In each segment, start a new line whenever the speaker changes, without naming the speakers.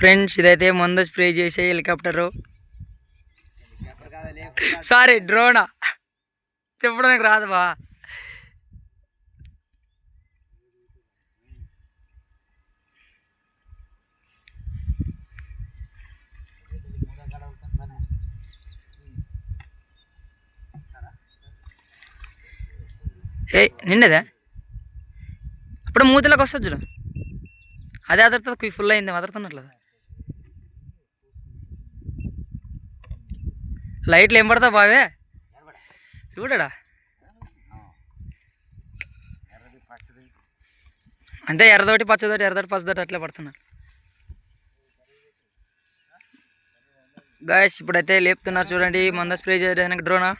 Friends ఇదైతే ముందు spray చేసే హెలికాప్టరు. సారీ డ్రోనా చెప్పడానికి రాదు బా. ఏ నిన్నదే? అప్పుడు మూతిలోకి వస్తుంది చూడు. అదే అదర్త ఫుల్ అయింది అదరుతున్నట్లు లైట్లు ఏం పడతా బావే? చూడడా? అంతే ఎర్రదోటి పచ్చదోటి ఎర్రదోటి పచ్చదోటి అట్లే పడుతున్నారు గాయస్ ఇప్పుడైతే లేపుతున్నారు చూడండి మంద స్ప్రే చేయడానికి డ్రోనా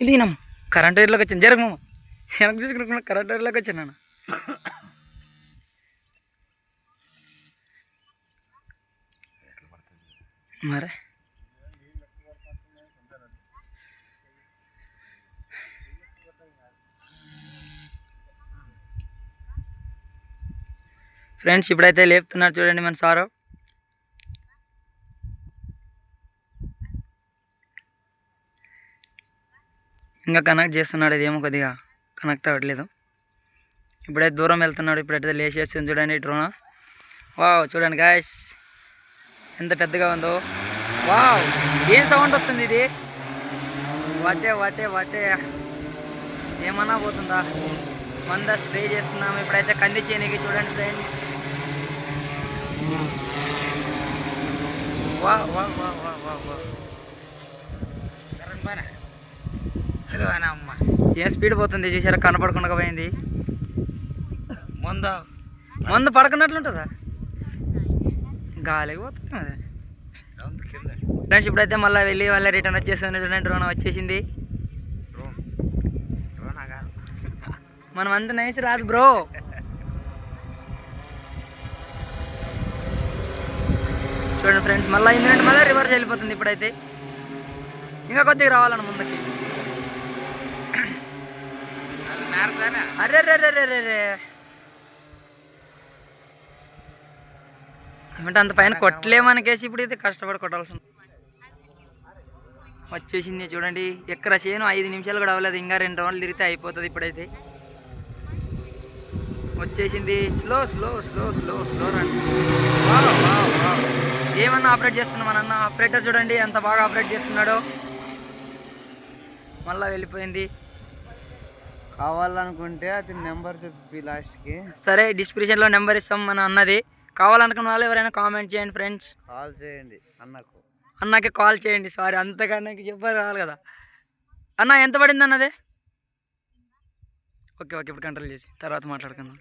ఇది కరెంట్ వైర్లోకి వచ్చాను. జరగమ్మ వెనక చూసుకున్నా కరెంట్ వైర్లోకి వచ్చాను మరి? ఫ్రెండ్స్ ఇప్పుడైతే లేపుతున్నారు చూడండి మన సారు ఇంకా కనెక్ట్ చేస్తున్నాడు ఇదేమో కొద్దిగా కనెక్ట్ అవ్వట్లేదు. ఇప్పుడైతే దూరం వెళ్తున్నాడు ఇప్పుడైతే లేచేస్తుంది చూడండి డ్రోన్. వావ్ చూడండి గాయస్ ఎంత పెద్దగా ఉందో. వావ్ ఏం సౌండ్ వస్తుంది ఇది? వాటే వాటే వాటే. ఏమన్నా పోతుందా? మంద స్ప్రే చేస్తున్నాము ఇప్పుడైతే కంది చేయనికి చూడండి ఫ్రెండ్స్ వా వా వా వా వా వా
సరే హలో అన్న అమ్మ
ఏం స్పీడ్ పోతుంది? చూసారా కనపడకుండా పోయింది.
ముందు.
మందు పడకున్నట్లుంటుందా గాలికి పోతుంది అది ఫ్రెండ్స్ ఇప్పుడైతే మళ్ళీ వెళ్ళి మళ్ళీ రిటర్న్ వచ్చేసింది చూడండి డ్రోన్ వచ్చేసింది. మనం అంత నైస్ రాదు బ్రో. చూడండి ఫ్రెండ్స్ మళ్ళీ అయిందంటే మళ్ళీ రివర్స్ వెళ్ళిపోతుంది ఇప్పుడైతే. ఇంకా కొద్దిగా రావాలన్న ముందుకి. అరే రే రే రే రే ఏమంటే అంత పైన కొట్టలేమనికేసి ఇప్పుడు ఇది కష్టపడి కొట్టాల్సి ఉంది. వచ్చేసింది చూడండి. ఎక్కడ చేను ఐదు నిమిషాలు కూడా అవ్వలేదు. ఇంకా రెండు రౌండ్లు తిరిగితే అయిపోతుంది ఇప్పుడైతే. వచ్చేసింది. Slow slow slow slow slow రండి. ఏమన్నా ఆపరేట్ చేస్తున్నాం మన అన్న ఆపరేటర్ చూడండి ఎంత బాగా ఆపరేట్ చేస్తున్నాడో. మళ్ళా వెళ్ళిపోయింది.
కావాలనుకుంటే అది నెంబర్ చెప్పి లాస్ట్కి
సరే డిస్క్రిప్షన్లో నెంబర్ ఇస్తాం మన అన్నది కావాలనుకున్న వాళ్ళు ఎవరైనా కామెంట్ చేయండి ఫ్రెండ్స్
కాల్ చేయండి అన్నకు.
అన్నకి కాల్ చేయండి సారీ అంతకన్నా చెప్పారు కావాలి కదా. అన్న ఎంత పడింది అన్నది? ఓకే ఓకే ఇప్పుడు కంట్రోల్ చేసి తర్వాత మాట్లాడుకుందాం.